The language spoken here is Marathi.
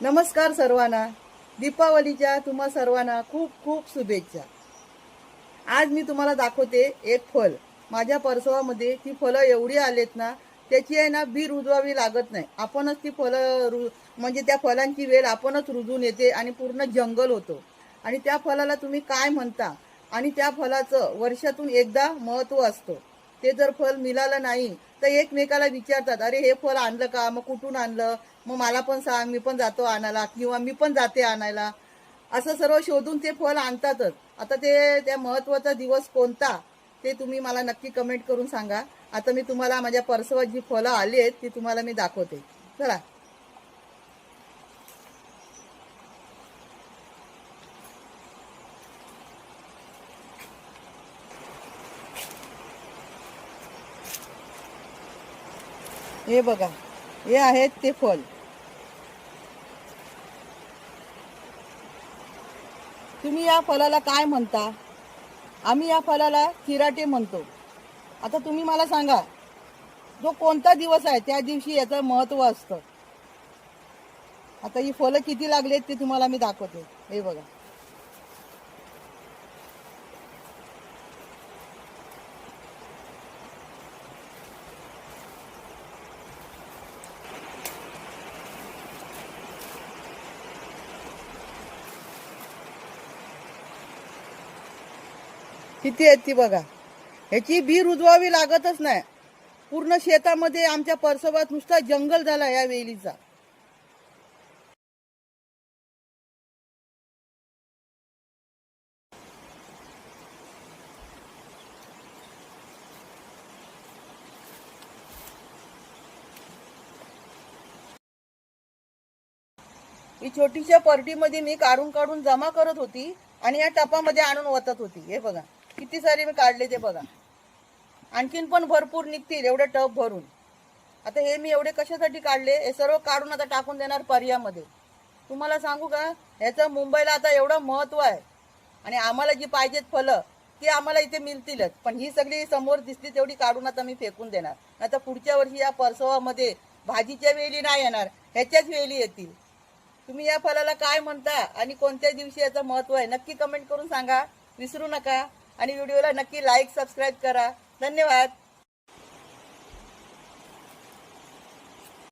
नमस्कार सर्वांना. दीपावलीच्या तुम्हा सर्वांना खूप खूप शुभेच्छा. आज मी तुम्हाला दाखवते एक फल माझ्या परसवामध्ये ती फळं एवढी आलेत ना त्याची आहे ना बी रुजवावी लागत नाही. आपणच ती फळं रु म्हणजे त्या फळांची वेळ आपणच रुजून येते आणि पूर्ण जंगल होतो. आणि त्या फळाला तुम्ही काय म्हणता? आणि त्या फळाचं वर्षातून एकदा महत्त्व असतो. ते जर फळ मिळालं नाही तर एकमेकाला विचारतात अरे हे फळ आणलं का? मग कुठून आणलं? मग मला पण सांग मी पण जातो आणायला किंवा मी पण जाते आणायला. असं सर्व शोधून ते फळ आणतातच. आता ते त्या महत्त्वाचा दिवस कोणता ते तुम्ही मला नक्की कमेंट करून सांगा. आता मी तुम्हाला माझ्या पर्सवर जी फळं आली आहेत ती तुम्हाला मी दाखवते. चला. हे बघा हे आहेत ते फल तुम्ही या फलाला काय म्हणता? आम्ही या फलाला चिराटे म्हणतो. आता तुम्ही मला सांगा जो कोणता दिवस आहे त्या दिवशी याचं महत्त्व असतं. आता ही फलं किती लागलेत ते तुम्हाला मी दाखवते. हे बघा. किती आहेत ती बघा. ह्याची बी रुजवावी लागतच नाही. पूर्ण शेतामध्ये आमच्या परसोबात नुसता जंगल झाला या वेलीचा. ही छोटीशा पर्टीमध्ये मी काढून काढून जमा करत होती आणि या टपामध्ये आणून वतत होती. हे बघा. किती सारे मी काढले ते बघा. आणखीन पण भरपूर निघतील एवढे टप भरून. आता हे मी एवढे कशासाठी काढले? हे सर्व काढून आता टाकून देणार पर्यामध्ये. तुम्हाला सांगू का? ह्याचं मुंबईला आता एवढं महत्त्व आहे. आणि आम्हाला जी पाहिजेत फलं ती आम्हाला इथे मिळतीलच. पण ही सगळी समोर दिसली तेवढी काढून आता मी फेकून देणार. आता पुढच्या वर्षी या परसवामध्ये भाजीच्या वेली नाही येणार ह्याच्याच वेली येतील. तुम्ही या फळाला काय म्हणता आणि कोणत्या दिवशी याचं महत्त्व आहे? नक्की कमेंट करून सांगा. विसरू नका. आणि व्हिडिओला नक्की लाईक सबस्क्राईब करा. धन्यवाद.